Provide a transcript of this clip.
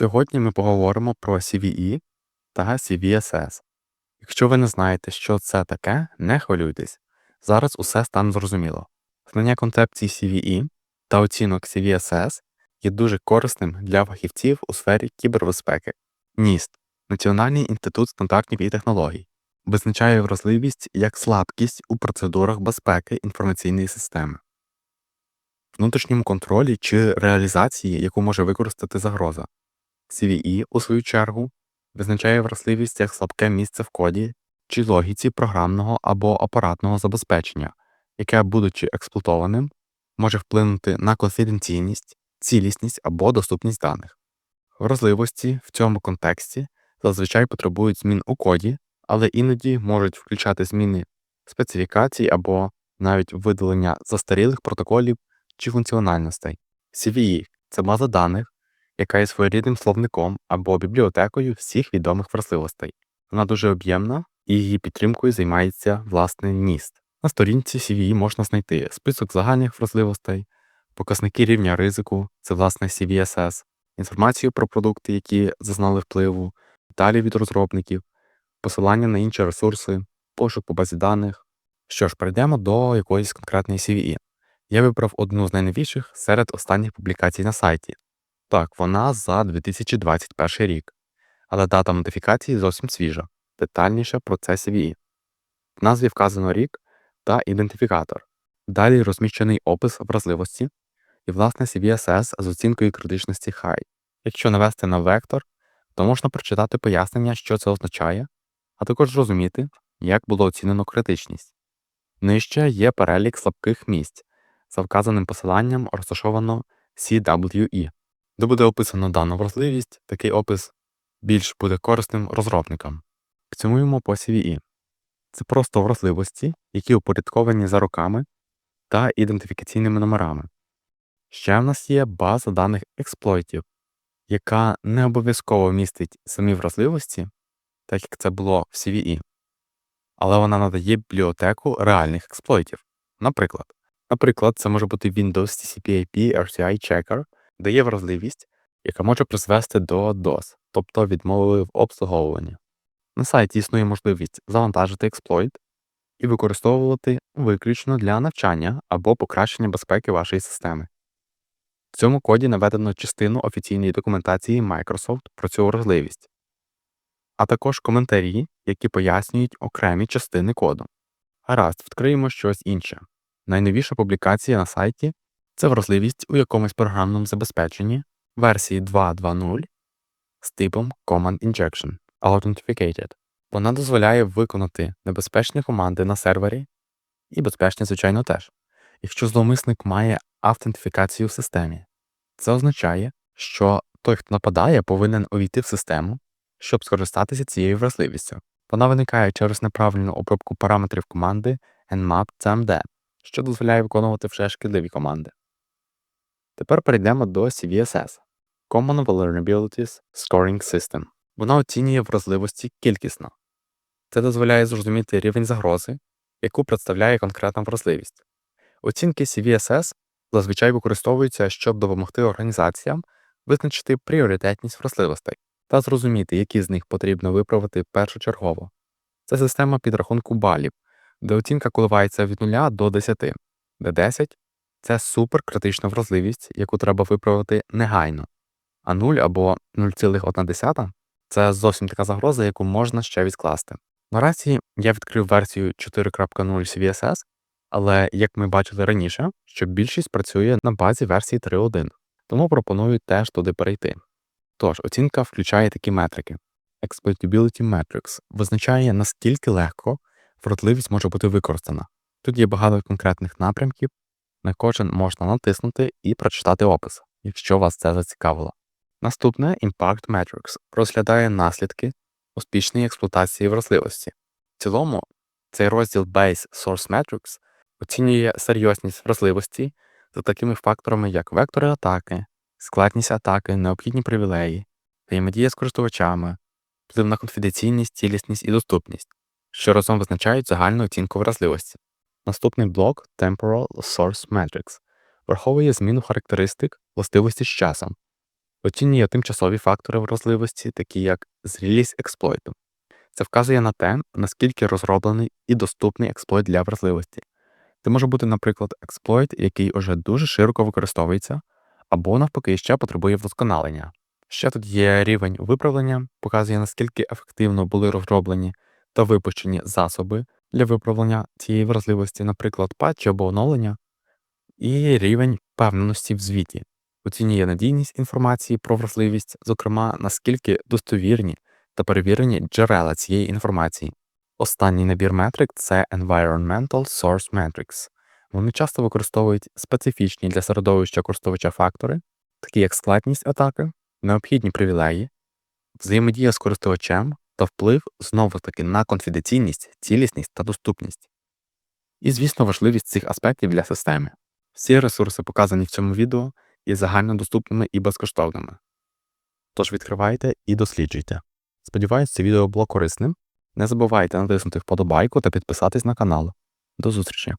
Сьогодні ми поговоримо про CVE та CVSS. Якщо ви не знаєте, що це таке, не хвилюйтесь. Зараз усе стане зрозуміло. Знання концепції CVE та оцінок CVSS є дуже корисним для фахівців у сфері кібербезпеки. НІСТ Національний інститут стандартів і технологій визначає вразливість як слабкість у процедурах безпеки інформаційної системи, внутрішньому контролі чи реалізації, яку може використати загроза. CVE, у свою чергу, визначає вразливість як слабке місце в коді чи логіці програмного або апаратного забезпечення, яке, будучи експлуатованим, може вплинути на конфіденційність, цілісність або доступність даних. Вразливості в цьому контексті зазвичай потребують змін у коді, але іноді можуть включати зміни специфікацій або навіть видалення застарілих протоколів чи функціональностей. CVE – це база даних, яка є своєрідним словником або бібліотекою всіх відомих вразливостей. Вона дуже об'ємна і її підтримкою займається власне НІСТ. На сторінці CVE можна знайти список загальних вразливостей, показники рівня ризику, це власне CVSS, інформацію про продукти, які зазнали впливу, деталі від розробників, посилання на інші ресурси, пошук по базі даних. Що ж, перейдемо до якоїсь конкретної CVE. Я вибрав одну з найновіших серед останніх публікацій на сайті. Так, вона за 2021 рік, але дата модифікації зовсім свіжа, детальніше про це CVE. В назві вказано рік та ідентифікатор. Далі розміщений опис вразливості і власне CVSS з оцінкою критичності High. Якщо навести на вектор, то можна прочитати пояснення, що це означає, а також зрозуміти, як було оцінено критичність. Нижче є перелік слабких місць. За вказаним посиланням розташовано CWE. Де буде описано дану вразливість, такий опис більш буде корисним розробникам. Підсумуємо по CVE. Це просто вразливості, які упорядковані за роками та ідентифікаційними номерами. Ще в нас є база даних експлойтів, яка не обов'язково містить самі вразливості, так як це було в CVE, але вона надає бібліотеку реальних експлойтів. Наприклад, наприклад, це може бути Windows TCP/IP RTI Checker, де є вразливість, яка може призвести до DOS, тобто відмови в обслуговуванні. На сайті існує можливість завантажити експлойт і використовувати виключно для навчання або покращення безпеки вашої системи. В цьому коді наведено частину офіційної документації Microsoft про цю вразливість, а також коментарі, які пояснюють окремі частини коду. Гаразд, відкриємо щось інше. Найновіша публікація на сайті це вразливість у якомусь програмному забезпеченні версії 2.2.0 з типом Command Injection Authenticated. Вона дозволяє виконати небезпечні команди на сервері і безпечні, звичайно, теж, якщо зловмисник має автентифікацію в системі. Це означає, що той, хто нападає, повинен увійти в систему, щоб скористатися цією вразливістю. Вона виникає через неправильну обробку параметрів команди nmap cmd, що дозволяє виконувати вже шкідливі команди. Тепер перейдемо до CVSS Common Vulnerabilities Scoring System. Вона оцінює вразливості кількісно. Це дозволяє зрозуміти рівень загрози, яку представляє конкретна вразливість. Оцінки CVSS зазвичай використовуються, щоб допомогти організаціям визначити пріоритетність вразливостей та зрозуміти, які з них потрібно виправити першочергово. Це система підрахунку балів, де оцінка коливається від 0 до 10, де 10 це суперкритична вразливість, яку треба виправити негайно, а 0 або 0,1 це зовсім така загроза, яку можна ще відкласти. Наразі я відкрив версію 4.0 CVSS, але, як ми бачили раніше, що більшість працює на базі версії 3.1, тому пропоную теж туди перейти. Тож, оцінка включає такі метрики. Exploitability Metrics визначає, наскільки легко вродливість може бути використана. Тут є багато конкретних напрямків, на кожен можна натиснути і прочитати опис, якщо вас це зацікавило. Наступне Impact Metrics розглядає наслідки успішної експлуатації вразливості. В цілому, цей розділ Base Source Metrics оцінює серйозність вразливості за такими факторами, як вектори атаки, складність атаки, необхідні привілеї, взаємодія з користувачами, вплив на конфіденційність, цілісність і доступність, що разом визначають загальну оцінку вразливості. Наступний блок Temporal Source Metrics враховує зміну характеристик властивості з часом. Оцінює тимчасові фактори вразливості, такі як зрілість експлойту. Це вказує на те, наскільки розроблений і доступний експлойт для вразливості. Це може бути, наприклад, експлойт, який уже дуже широко використовується, або навпаки ще потребує вдосконалення. Ще тут є рівень виправлення, показує наскільки ефективно були розроблені та випущені засоби для виправлення цієї вразливості, наприклад, патчі або оновлення, і рівень впевненості в звіті. Оцінює надійність інформації про вразливість, зокрема, наскільки достовірні та перевірені джерела цієї інформації. Останній набір метрик це Environmental Source Metrics. Вони часто використовують специфічні для середовища користувача фактори, такі як складність атаки, необхідні привілеї, взаємодія з користувачем та вплив знову ж таки на конфіденційність, цілісність та доступність. І, звісно, важливість цих аспектів для системи. Всі ресурси, показані в цьому відео, є загальнодоступними і безкоштовними. Тож відкривайте і досліджуйте. Сподіваюсь, це відео було корисним. Не забувайте натиснути вподобайку та підписатись на канал. До зустрічі!